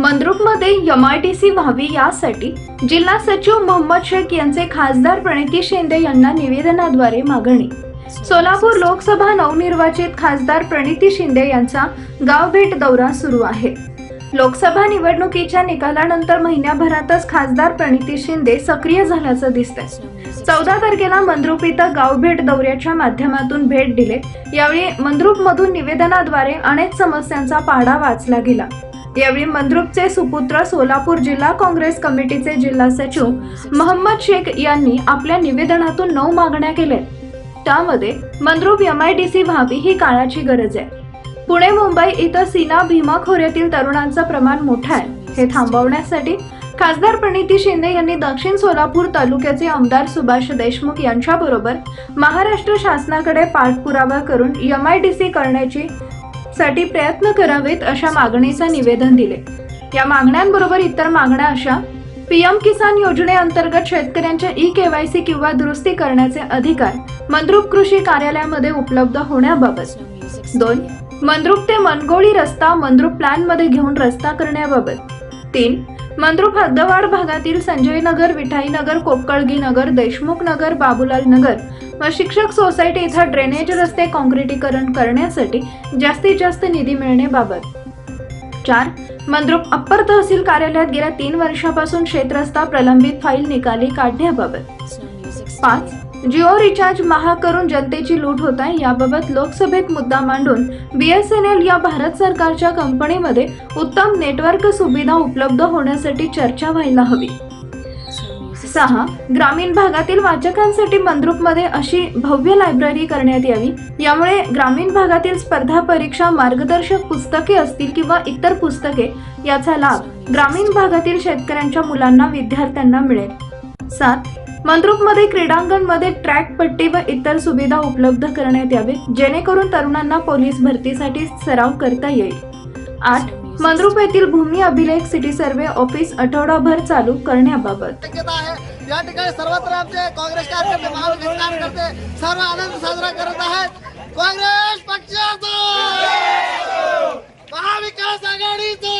मंद्रुपमध्ये M I T C व्हावी यासाठी जिल्हा सचिव मोहम्मद शेख यांचे खासदार प्रणिती शिंदे यांना निवेदनाद्वारे मागणी. सोलापूर लोकसभा नवनिर्वाचित खासदार प्रणिती शिंदे यांचा गावभेट दौरा सुरू आहे. लोकसभा निवडणुकीच्या निकालानंतर महिन्याभरातच खासदार प्रणिती शिंदे सक्रिय झाल्याचं दिसतंय. चौदा तारखेला मंद्रुप इथं गावभेट दौऱ्याच्या माध्यमातून भेट दिले. यावेळी मंद्रुपमधून निवेदनाद्वारे अनेक समस्यांचा पाढा वाचला गेला. यावेळी मंद्रुपचे सुपुत्र सोलापूर जिल्हा काँग्रेस कमिटीचे जिल्हा सचिव महम्मद शेख यांनी आपल्या निवेदनातून नऊ मागण्या केल्या. त्यामध्ये Mandrup M I D C व्हावी ही काळाची गरज आहे. पुणे मुंबई इथं सीना भीमा खोऱ्यातील तरुणांचं प्रमाण मोठं आहे. हे थांबवण्यासाठी खासदार प्रणिती शिंदे यांनी दक्षिण सोलापूर तालुक्याचे आमदार सुभाष देशमुख यांच्याबरोबर महाराष्ट्र शासनाकडे पाठपुरावा करून एम आय डी सी करण्याची साठी प्रयत्न करावेत अशा मागणीचं निवेदन दिले. या मागण्यांबरोबर इतर मागण्या अशा पीएम किसान योजनेअंतर्गत शेतकऱ्यांच्या ई केवायसी किंवा दुरुस्ती करण्याचे अधिकार मंद्रुप कृषी कार्यालयामध्ये उपलब्ध होण्याबाबत. दोन मंद्रुप ते मनगोळी रस्ता मंद्रुप प्लॅनमध्ये घेऊन रस्ता करण्याबाबत. तीन मंद्रुप हद्दवाड भागातील संजय नगर विठाई नगर कोपकळगी नगर देशमुख नगर बाबूलाल नगर. व शिक्षक सोसायटी इथं ड्रेनेज रस्ते काँक्रिटीकरण करण्यासाठी जास्तीत जास्त निधी मिळण्याबाबत चार मंद्रुप अप्पर तहसील कार्यालयात गेल्या तीन वर्षापासून शेतरस्ता प्रलंबित फाईल निकाली काढण्याबाबत. पाच. जिओ रिचार्ज महाग करून जनतेची लूट होत आहे याबाबत लोकसभेत मुद्दा मांडून बीएसएनएल या भारत सरकारच्या कंपनीमध्ये उत्तम नेटवर्क सुविधा उपलब्ध होण्यासाठी चर्चा व्हायला हवी. सहा. ग्रामीण भागातील वाचकांसाठी मंद्रुपमध्ये अशी भव्य लायब्ररी करण्यात यावी. यामुळे ग्रामीण भागातील स्पर्धा परीक्षा मार्गदर्शक पुस्तके असतील किंवा इतर पुस्तके याचा लाभ ग्रामीण भागातील शेतकऱ्यांच्या मुलांना विद्यार्थ्यांना मिळेल. सात. मंद्रुपमध्ये क्रीडांगणमध्ये ट्रॅक पट्टी व इतर सुविधा उपलब्ध करण्यात यावेत जेणेकरून तरुणांना पोलीस भरतीसाठी सराव करता येईल. आठ मंद्रुप येथील भूमी अभिलेख सिटी सर्वे ऑफिस आठवडाभर चालू करण्याबाबत. या ठिकाणी सर्वत्र आमचे काँग्रेस कार्यकर्ते महाविकास कार्यकर्ते सर्व आनंद साजरा करत आहेत. काँग्रेस पक्षाचा! महाविकास आघाडीचा!